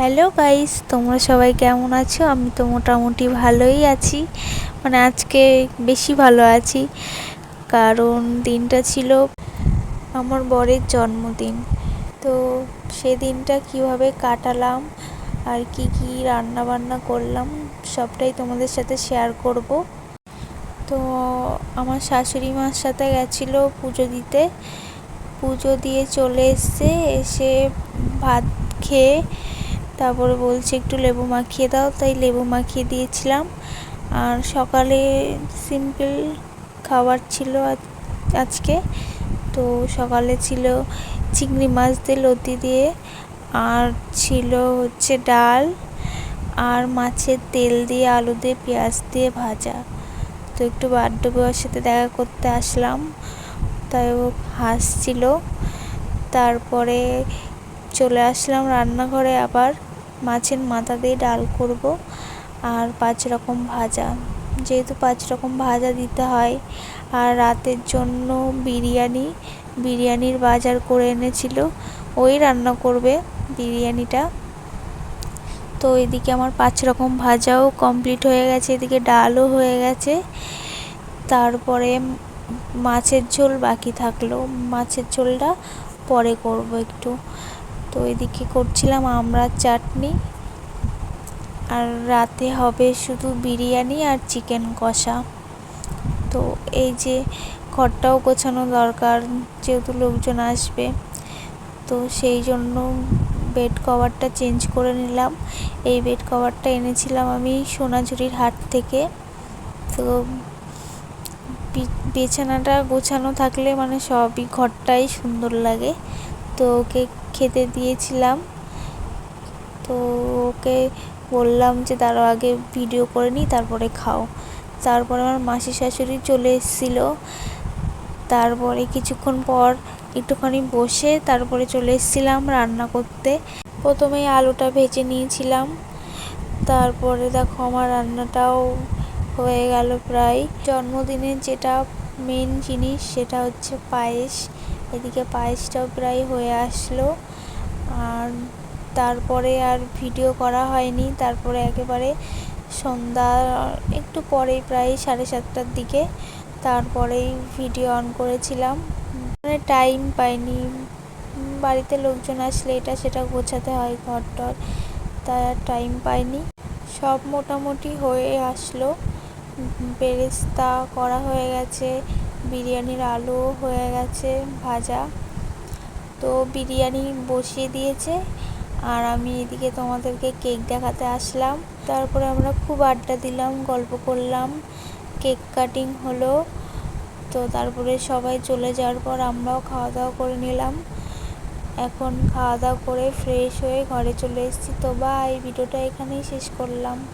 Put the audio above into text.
Hello guys, তোমরা সবাই কেমন আছো? আমি তো মোটামুটি ভালোই আছি। মানে আজকে বেশি ভালো আছি, কারণ দিনটা ছিল আমার বরের জন্মদিন। তো সেদিনটা কীভাবে কাটালাম, আর কি কি রান্না বান্না করলাম, সবটাই তোমাদের সাথে শেয়ার করব। তো আমার শাশুড়ি মার সাথে গেছিল পুজো দিতে। পুজো দিয়ে চলে এসছে, এসে ভাত খেয়ে তারপরে বলছে একটু লেবু মাখিয়ে দাও, তাই লেবু মাখিয়ে দিয়েছিলাম। আর সকালে সিম্পল খাবার ছিল আজকে। তো সকালে ছিল চিংড়ি মাছ দিয়ে লতি দিয়ে, আর ছিল হচ্ছে ডাল, আর মাছের তেল দিয়ে আলু দিয়ে পেঁয়াজ দিয়ে ভাজা। তো একটু বার্থডে বউয়ের সাথে দেখা করতে আসলাম, তাই ও হাসছিল। তারপরে চলে আসলাম রান্নাঘরে আবার। মাছের মাথা দিয়ে ডাল করব আর পাঁচ রকম ভাজা। যেহেতু পাঁচ রকম ভাজা দিতে হয়, আর রাতের জন্য বিরিয়ানি, বিরিয়ানির বাজার করে এনেছিল, ওই রান্না করবে বিরিয়ানিটা। তো এদিকে আমার পাঁচ রকম ভাজাও কমপ্লিট হয়ে গেছে, এদিকে ডালও হয়ে গেছে। তারপরে মাছের ঝোল বাকি থাকল, মাছের ঝোলটা পরে করব একটু। তো এদিকে করছিলাম আমরা চাটনি। আর রাতে হবে শুধু বিরিয়ানি আর চিকেন কষা। তো এই যে ঘরটাও গোছানো দরকার, যেহেতু লোকজন আসবে। তো সেই জন্য বেড কভারটা চেঞ্জ করে নিলাম। এই বেড কভারটা এনেছিলাম আমি সোনাঝুরির হাট থেকে। তো বিছানাটা গোছানো থাকলে মানে সবই ঘরটাই সুন্দর লাগে। তো ওকে খেতে দিয়েছিলাম। তো ওকে বললাম যে তারও আগে ভিডিও করে নিই, তারপরে খাও। তারপরে আমার মাসি শাশুড়ি চলে এসেছিল। তারপরে কিছুক্ষণ পর একটুখানি বসে তারপরে চলে এসেছিলাম রান্না করতে। প্রথমে আলুটা ভেজে নিয়েছিলাম। তারপরে দেখো, আমার রান্নাটাও হয়ে গেল প্রায়। জন্মদিনের যেটা মেন জিনিস সেটা হচ্ছে পায়েস। এদিকে পায়েসটাও প্রায় হয়ে আসলো। আর তারপরে আর ভিডিও করা হয়নি। তারপরে একেবারে সন্ধ্যা, একটু পরে প্রায় সাড়ে সাতটার দিকে তারপরেই ভিডিও অন করেছিলাম। মানে টাইম পাইনি। বাড়িতে লোকজন আসলে এটা সেটা গোছাতে হয় ঘর টর তাই আর টাইম পাইনি। সব মোটামুটি হয়ে আসলো। বেরেস্তা করা হয়ে গেছে। বিরিয়ানির আলুও হয়ে গেছে ভাজা। তো বিরিয়ানি বসিয়ে দিয়েছে। আর আমি এদিকে তোমাদেরকে কেক দেখাতে আসলাম। তারপরে আমরা খুব আড্ডা দিলাম, গল্প করলাম। কেক কাটিং হলো। তো তারপরে সবাই চলে যাওয়ার পর আমরাও খাওয়া দাওয়া করে নিলাম। এখন খাওয়া দাওয়া করে ফ্রেশ হয়ে ঘরে চলে এসেছি। তো বা এই ভিডিওটা এখানেই শেষ করলাম।